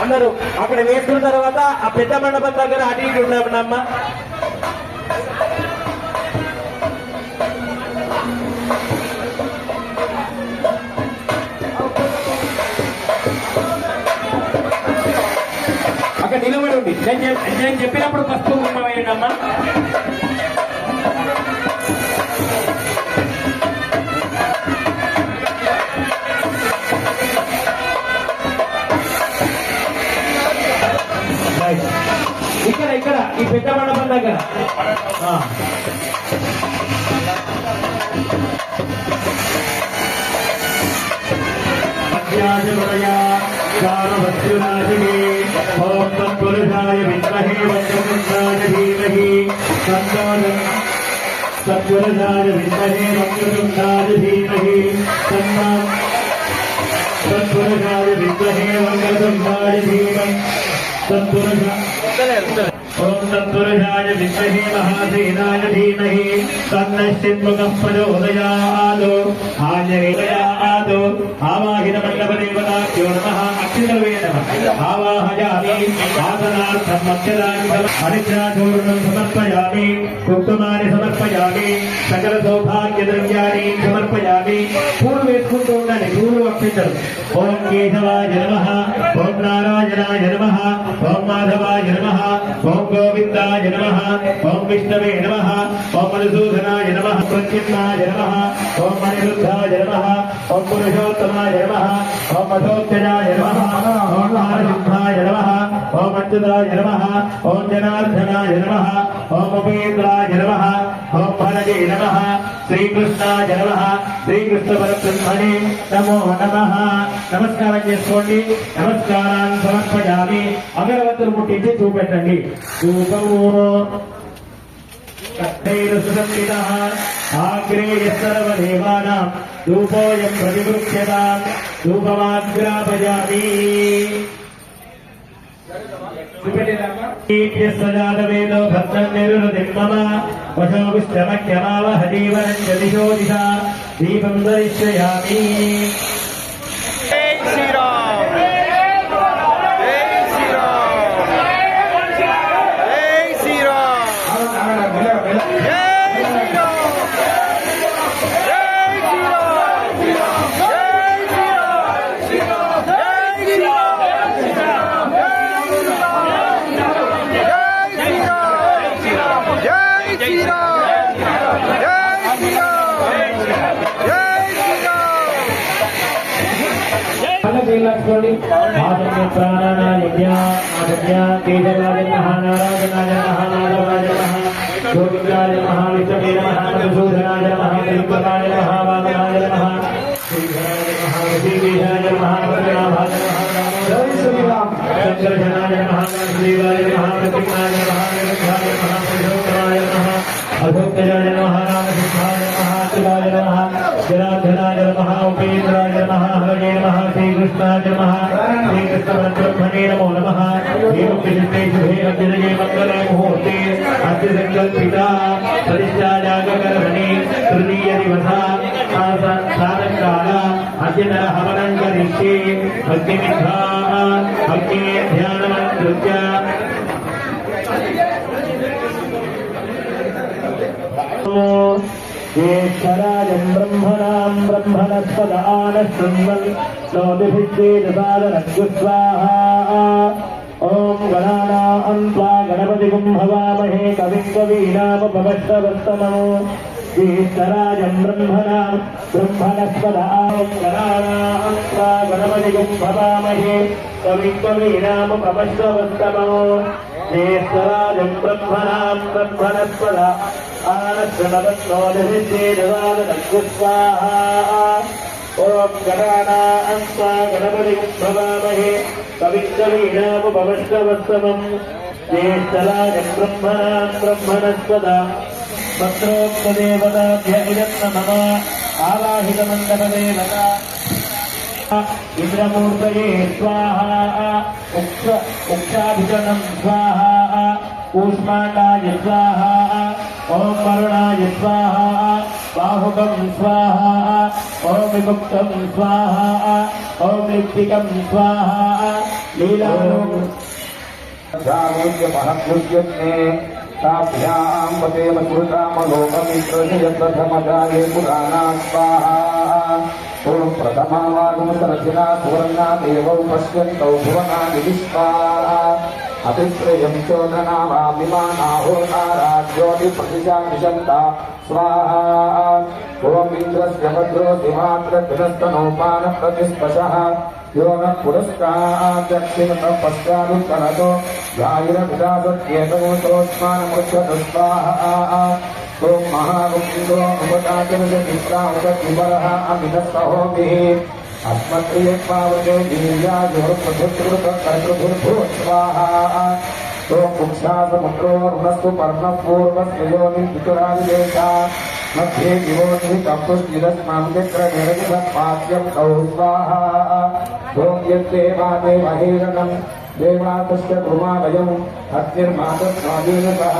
అందరూ అక్కడ వేసుకున్న తర్వాత ఆ పెద్ద మండపం దగ్గర అటు ఇటు ఉండమ్మా అక్కడ నిలబడి ఉంది నేను చెప్- నేను చెప్పినప్పుడు పసుపు కుంకుమ सत्वरजाय विद्महे वक्रतुण्डाय धीमहि तन्ना सत्वरजाय विद्महे वक्रतुण्डाय धीमहि सत्वरजाय ఓం నందురుషాయ విద్మహే మహాసేనాయ ధీమహి తన్నశ్చిన్ముఖ ప్రచోదయాదు ఆజరేయాదు ఆవాహిన మండప దేవతాభ్యో నమ. అక్షితవే నమ. ఆవాహయామి. ఆసనార్థం మధ్యదాని హరిద్రాచూర్ణం సమర్పయామి. కుంకుమాని సమర్పయామి. సకల సౌభాగ్య ద్రవ్యాన్ని సమర్ప ఉండాలి పూలు ఓం కేశవాయ నమ ఓం నారాయణాయ నమ ఓం మాధవాయ నమ ఓం గోవిందాయ నమ ఓం విష్ణవే నమ ఓం మధుసూదనాయ నమ ప్రత్యున్నాయ నమ ఓం మణిరుద్ధాయ నమ ఓం పురుషోత్తమాయ నమ ఓం మధోత్తరాయ నమ ఓం నారసింహాయ నమ ఓం అచ్యుతాయ నమ ఓం జనార్దనాయ నమ ఓం ఉపేంద్రాయ నమ ఓం భరజే నమ శ్రీకృష్ణాయ నమ శ్రీకృష్ణ పరబ్రహ్మణే నమో నమ. నమస్కారం చేసుకోండి. నమస్కారాన్ని సమర్పయామి. అగరవత్తులు ముట్టించి చూపెట్టండి. ధూపము కట్టైరసుసంవిదః ఆగ్రేయ సర్వదేవానాం ధూపోయం ప్రతిగృహ్యతాం ధూపమాగ్రాపయామి ీర్యస్వజాతవేదో భద్రం నిరుదిర్మమ వశోవిష్టమఖ్యమావహజీవనం జలిశోదిశా దీపం దరిశ్రయామి శ్రీరామ్. చేయలేసుకోండి ఆచరణ ప్రాణాన యజ్ఞ ఆజ్ఞ కేశవాజ నమ నారాజనాజ చంద్రజనా नमः श्री कृष्ण ब्रह्मणे नमो नमः एवं विशिष्टे शुभे अभ्युदये मङ्गले मुहूर्ते अस्य सङ्कल्पिता प्रतिष्ठा जागकर्मणे तृतीय दिवसा साधकाला अद्यतन हवनं करिष्ये भक्तिविद्धाः भक्तिः ध्यानमनुसृत्य ब्रह्मणा ब्रह्मणस्पद आनशृण्वन् नोतिभिश्चेदसादनग्स्वाहा ॐ गणानां त्वा गणपतिगुं हवामहे कविं कवीनामुपमश्रवस्तमो ज्येष्ठराजं ब्रह्मणां ब्रह्मणस्पद ॐ गणानां त्वा गणपतिगुं हवामहे कविं कवीनामुपमश्रवस्तमो ज्येष्ठराजं ब्रह्मणां ब्रह्मणस्पद आनश्रमदत्नोदभिषेदवादनग्स्वाहा ॐ गणानां सा गणपतिं भवामहे कवित्रवीणामुपवष्टवस्तमम् ज्येष्ठराजम् ब्रह्मणाम् ब्रह्मणस्पदाम् भद्रोक्तदेवताभ्य इदन्न मम आवाहितमण्डपदेवता इन्द्रमूर्तये स्वाहा उक्ष उक्षाभिजनम् स्वाहा ऊष्माकाय स्वाहा ఓం వరుణాయ స్వాహ బాహుకం స్వాహ ఓం విముక్తం స్వాహ ఓం లిప్తికం స్వాహ లీలా ताभ्यां पतेम श्रुतामलोकमित्रजयप्रथमजाये पुराणा स्वाहा ॐ प्रथमावागमसरचिना सुवर्णादेवौ पश्यन्तौ भुवनानि विस्वाहा అతిశ్రయం చోదనామాభిమానాహోనారా జ్యోతిప్రతిశా నిశంత స్వాహా ఓం ఇంద్రస్య భద్రో దివాత్ర దినస్తనోపాన ప్రతిస్పశ యోగ పురస్కాదక్షిణ పశ్చాదుత్తనతో గాయన విదాసత్యేతమోస్మానముచ్చదుస్వాహ అమిత సహోభిః ऋणस्तु पर्णपूर्वस्योनिं पितुरादिदेशा मध्ये दिवोनिः कम्पुष्टिरस्मां चक्रनिरजितपाद्यं कौ स्वाहा ॐ यद्देवादेवहेरणं देवातस्य कुमालयम् अग्निर्मातस्वाधीनतः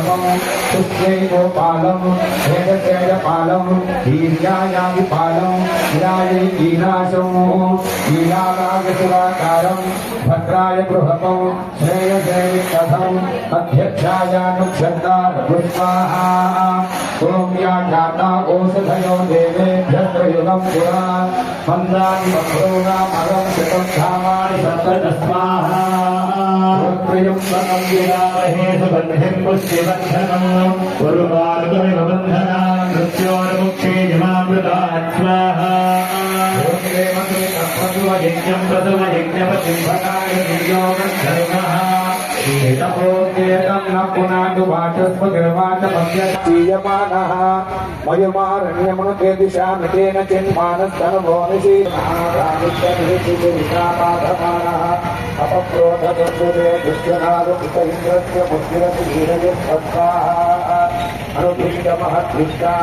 धर्मम पुष्य गोपालम वेदतेज पालम वीर्यायामि पालम गिरायै कीलाशं कीलारागसुराकारं भद्राय बृहतं श्रेयजैविकथम् अध्यक्षायानुक्षन्दारपुष्पाः ॐ या ज्ञाता ओषधयो देवेभ्यत्रयुगं पुरा मन्दानि बभ्रूणामगं शतं स्वाहा प्रियं विरामहे सुबन्धिं पुष्टिबन्धनं उर्वारुकमिव बन्धनान् मृत्योर्मुक्षे जमामृतात् स्वाहा यज्ञं प्रसवयज्ञपतिं भटाय एतमोन्येतं न पुनातु वाचस्पतिर्वाच पद्यमानः मयुमारण्यमनुते दिशा नृतेन चिन्मानस्तनुभो निशीलपाधमानः अपक्रोधदुर्दुरे दुष्यनादुपित इन्द्रस्य बुद्धिरति धीरयुत्सत्ताः अनुपीतमः दृष्टा